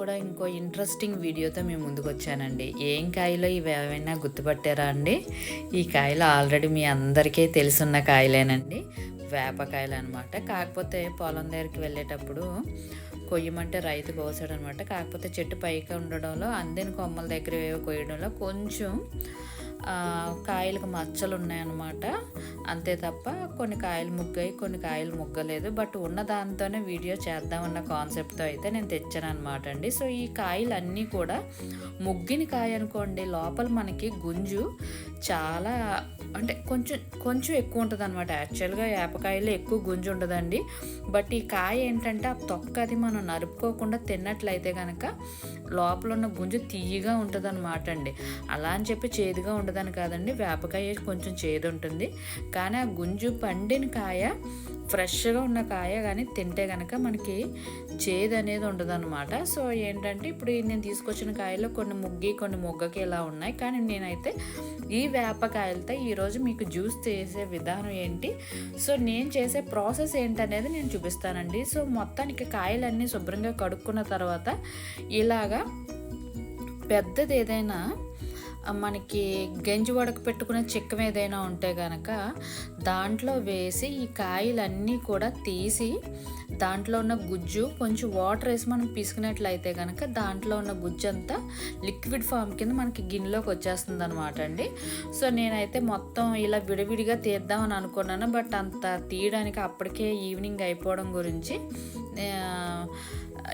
కూడా ఇంకో ఇంట్రెస్టింగ్ వీడియోతో మేము ముందుకు వచ్చానండి ఏం కాయలో ఇవి ఏమైనా గుర్తుపట్టారా అండి? ఈ కాయలు ఆల్రెడీ మీ అందరికీ తెలుసున్న కాయలేనండి. వేపకాయలు అనమాట కాకపోతే పొలం దగ్గరికి వెళ్ళేటప్పుడు కొయ్యమంటే రైతు కోసాడు అనమాట కాకపోతే చెట్టు పైకి ఉండడంలో అందిన కొమ్మల దగ్గర కొయ్యడంలో కొంచెం కాయలకు మచ్చలు ఉన్నాయన్నమాట అంతే తప్ప కొన్ని కాయలు ముగ్గాయి కొన్ని కాయలు ముగ్గలేదు. బట్ ఉన్న దాంతోనే వీడియో చేద్దామన్న కాన్సెప్ట్తో అయితే నేను తెచ్చాను అనమాట అండి. సో ఈ కాయలు అన్నీ కూడా ముగ్గిన కాయ అనుకోండి లోపల మనకి గుంజు చాలా అంటే కొంచెం కొంచెం ఎక్కువ ఉంటుంది అనమాట యాక్చువల్గా వేపకాయలో ఎక్కువ గుంజు ఉండదండి బట్ ఈ కాయ ఏంటంటే ఆ తొక్క అది మనం నరుపుకోకుండా తిన్నట్లయితే కనుక లోపల ఉన్న గుంజు తీయగా ఉంటుంది అనమాట అండి. అలా అని చెప్పి చేదుగా ఉండదని కాదండి. వేపకాయ కొంచెం చేదు ఉంటుంది. కానీ ఆ గుంజు పండిన కాయ ఫ్రెష్గా ఉన్న కాయ కానీ తింటే కనుక మనకి చేదు అనేది ఉండదన్నమాట. సో ఏంటంటే ఇప్పుడు నేను తీసుకొచ్చిన కాయలో కొన్ని ముగ్గి కొన్ని మొగ్గకి ఇలా ఉన్నాయి. కానీ నేనైతే ఈ వేపకాయలతో ఈరోజు మీకు జ్యూస్ చేసే విధానం ఏంటి? సో నేను చేసే ప్రాసెస్ ఏంటనేది నేను చూపిస్తానండి. సో మొత్తానికి కాయలన్నీ శుభ్రంగా కడుక్కున్న తర్వాత ఇలాగా పెద్దది ఏదైనా మనకి గంజి వడక పెట్టుకునే చిక్కం ఏదైనా ఉంటే కనుక దాంట్లో వేసి ఈ కాయలన్నీ కూడా తీసి దాంట్లో ఉన్న గుజ్జు కొంచెం వాటర్ వేసి మనం పీసుకున్నట్లయితే కనుక దాంట్లో ఉన్న గుజ్జు అంతా లిక్విడ్ ఫామ్ కింద మనకి గిన్నెలోకి వచ్చేస్తుంది అనమాట అండి. సో నేనైతే మొత్తం ఇలా విడివిడిగా తీద్దామని అనుకున్నాను. బట్ అంత తీయడానికి అప్పటికే ఈవినింగ్ అయిపోవడం గురించి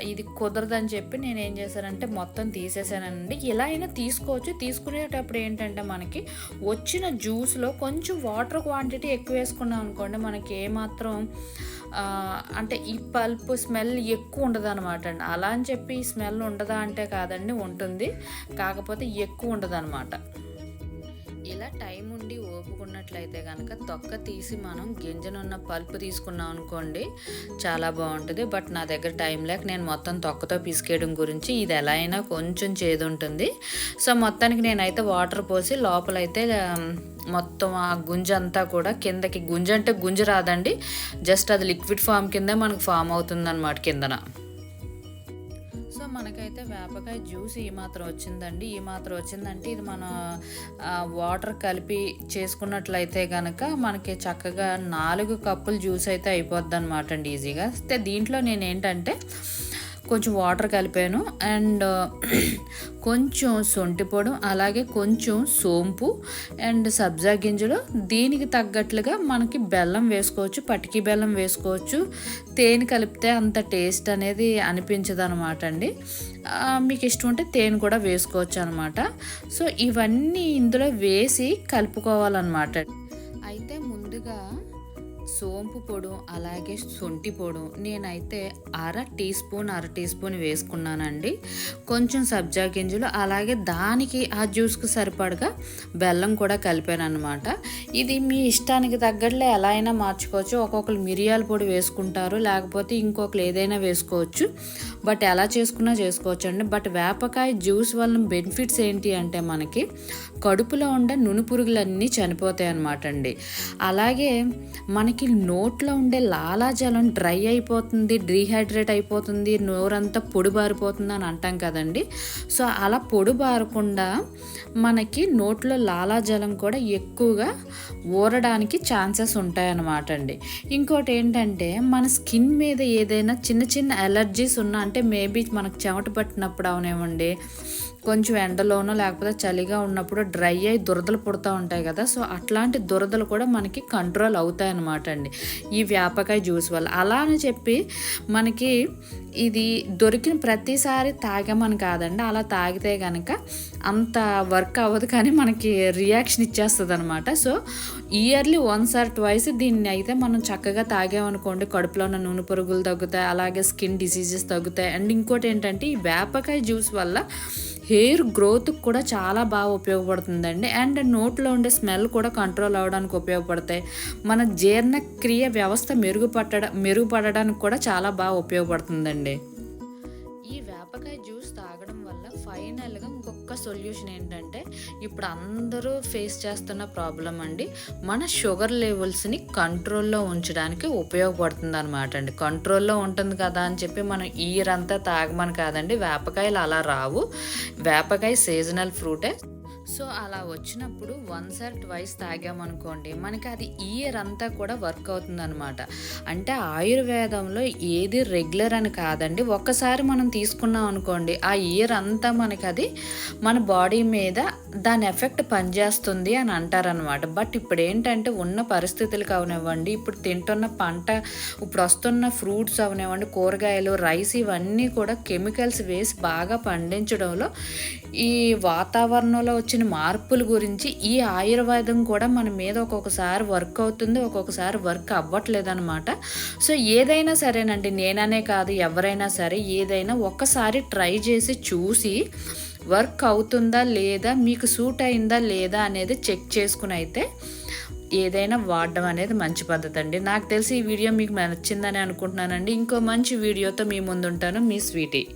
ఇది కుదరదని చెప్పి నేను ఏం చేశానంటే మొత్తం తీసేసానండి. ఇలా అయినా తీసుకోవచ్చు. తీసుకునే తీసుకునేటప్పుడు ఏంటంటే మనకి వచ్చిన జ్యూస్లో కొంచెం వాటర్ క్వాంటిటీ ఎక్కువ వేసుకున్నాం అనుకోండి మనకి ఏమాత్రం అంటే ఈ పల్ప్ స్మెల్ ఎక్కువ ఉండదు అనమాట అండి. అలా అని చెప్పి స్మెల్ ఉండదా అంటే కాదండి ఉంటుంది. కాకపోతే ఎక్కువ ఉండదు అనమాట ఇలా టైం ఉండి ఓపుకున్నట్లయితే కనుక తొక్క తీసి మనం గింజనున్న పల్పు తీసుకున్నాం అనుకోండి చాలా బాగుంటుంది. బట్ నా దగ్గర టైం లేక నేను మొత్తం తొక్కతో పిసికేయడం గురించి ఇది ఎలా అయినా కొంచెం చేదు ఉంటుంది సో మొత్తానికి నేనైతే వాటర్ పోసి లోపలైతే మొత్తం ఆ గుంజ అంతా కూడా కిందకి గుంజ అంటే గుంజ రాదండి. జస్ట్ అది లిక్విడ్ ఫామ్ కింద మనకు ఫామ్ అవుతుంది అనమాట కిందన. మనకైతే వేపకాయ జ్యూస్ ఈ మాత్రం వచ్చిందండి. ఈ మాత్రం వచ్చిందంటే ఇది మన వాటర్ కలిపి చేసుకున్నట్లయితే కనుక మనకి చక్కగా నాలుగు కప్పులు జ్యూస్ అయితే అయిపోద్ది అనమాట అండి ఈజీగా. అయితే దీంట్లో నేను ఏంటంటే కొంచెం వాటర్ కలిపాను. అండ్ కొంచెం సొంటి పొడి అలాగే కొంచెం సోంపు అండ్ సబ్జా గింజలు. దీనికి తగ్గట్లుగా మనకి బెల్లం వేసుకోవచ్చు పటికి బెల్లం వేసుకోవచ్చు. తేనె కలిపితే అంత టేస్ట్ అనేది అనిపించదు అనమాట అండి మీకు ఇష్టం ఉంటే తేనె కూడా వేసుకోవచ్చు అనమాట సో ఇవన్నీ ఇందులో వేసి కలుపుకోవాలన్నమాట. సోంపు పొడు అలాగే శొంఠి పొడు నేనైతే అర టీ స్పూన్ అర టీ స్పూన్ వేసుకున్నానండి. కొంచెం సబ్జా గింజలు అలాగే దానికి ఆ జ్యూస్కి సరిపడగా బెల్లం కూడా కలిపాను అనమాట ఇది మీ ఇష్టానికి తగ్గట్లే ఎలా అయినా మార్చుకోవచ్చు. ఒక్కొక్కరు మిరియాల పొడి వేసుకుంటారు లేకపోతే ఇంకొకరు ఏదైనా వేసుకోవచ్చు. బట్ ఎలా చేసుకున్నా చేసుకోవచ్చు అండి బట్ వేపకాయ జ్యూస్ వల్ల బెనిఫిట్స్ ఏంటి అంటే మనకి కడుపులో ఉండే నునుపురుగులన్నీ చనిపోతాయి అన్నమాట అండి అలాగే మనకి నోట్లో ఉండే లాలాజలం డ్రై అయిపోతుంది డీహైడ్రేట్ అయిపోతుంది నోరంతా పొడి బారిపోతుంది అని అంటాం కదండి. సో అలా పొడి బారకుండా మనకి నోట్లో లాలాజలం కూడా ఎక్కువగా ఊరడానికి ఛాన్సెస్ ఉంటాయన్నమాట అండి ఇంకోటి ఏంటంటే మన స్కిన్ మీద ఏదైనా చిన్న చిన్న ఎలర్జీస్ ఉన్నా అంటే మేబీ మనకు చెమట పట్టినప్పుడు అవనివ్వండి కొంచెం ఎండలోనో లేకపోతే చలిగా ఉన్నప్పుడు డ్రై అయి దురదలు పుడతా ఉంటాయి కదా సో అట్లాంటి దురదలు కూడా మనకి కంట్రోల్ అవుతాయి అన్నమాట అండి. ఈ వేపకాయ జ్యూస్ వల్ల. అలా అని చెప్పి మనకి ఇది దొరికిన ప్రతిసారి తాగామని కాదండి. అలా తాగితే కనుక అంత వర్క్ అవ్వదు కానీ మనకి రియాక్షన్ ఇచ్చేస్తుంది అనమాట so yearly once or twice దీన్ని అయితే మనం చక్కగా తాగామనుకోండి. కడుపులో ఉన్న నూనె పురుగులు తగ్గుతాయి అలాగే స్కిన్ డిసీజెస్ తగ్గుతాయి. అండ్ ఇంకోటి ఏంటంటే ఈ వేపకాయ జ్యూస్ వల్ల హెయిర్ గ్రోత్ కూడా చాలా బాగా ఉపయోగపడుతుందండి. అండ్ నోట్లో ఉండే స్మెల్ కూడా కంట్రోల్ అవ్వడానికి ఉపయోగపడతాయి. మన జీర్ణక్రియ వ్యవస్థ మెరుగుపట్టడం మెరుగుపడడానికి కూడా చాలా బాగా ఉపయోగపడుతుందండి. ఈ వేపకాయ జ్యూస్ అవ్వడం వల్ల ఫైనల్గా ఇంకొక సొల్యూషన్ ఏంటంటే ఇప్పుడు అందరూ ఫేస్ చేస్తున్న ప్రాబ్లం అండి మన షుగర్ లెవెల్స్ని కంట్రోల్లో ఉంచడానికి ఉపయోగపడుతుంది అనమాట అండి. కంట్రోల్లో ఉంటుంది కదా అని చెప్పి మనం ఇయర్ అంతా తాగమని కాదండి వేపకాయలు అలా రావు. వేపకాయ సీజనల్ ఫ్రూటే సో అలా వచ్చినప్పుడు వన్స్ ఆర్ ట్వైస్ తాగామనుకోండి మనకి అది ఇయర్ అంతా కూడా వర్క్ అవుతుంది అనమాట అంటే ఆయుర్వేదంలో ఏది రెగ్యులర్ అని కాదండి. ఒక్కసారి మనం తీసుకున్నాం అనుకోండి ఆ ఇయర్ అంతా మనకి అది మన బాడీ మీద దాని ఎఫెక్ట్ పనిచేస్తుంది అని అంటారనమాట బట్ ఇప్పుడు ఏంటంటే ఉన్న పరిస్థితులు అవనివ్వండి ఇప్పుడు తింటున్న పంట ఇప్పుడు వస్తున్న ఫ్రూట్స్ అవనివ్వండి కూరగాయలు రైస్ ఇవన్నీ కూడా కెమికల్స్ వేసి బాగా పండించడంలో ఈ వాతావరణంలో వచ్చిన మార్పుల గురించి ఈ ఆయుర్వేదం కూడా మన మీద ఒక్కొక్కసారి వర్క్ అవుతుంది ఒక్కొక్కసారి వర్క్ అవ్వట్లేదు అనమాట సో ఏదైనా సరేనండి నేననే కాదు ఎవరైనా సరే ఏదైనా ఒక్కసారి ట్రై చేసి చూసి వర్క్ అవుతుందా లేదా మీకు సూట్ అయిందా లేదా అనేది చెక్ చేసుకుని అయితే ఏదైనా వాడడం అనేది మంచి పద్ధతి అండి నాకు తెలిసి ఈ వీడియో మీకు నచ్చిందని అనుకుంటున్నానండి. ఇంకో మంచి వీడియోతో మీ ముందుంటాను. మీ స్వీటీ.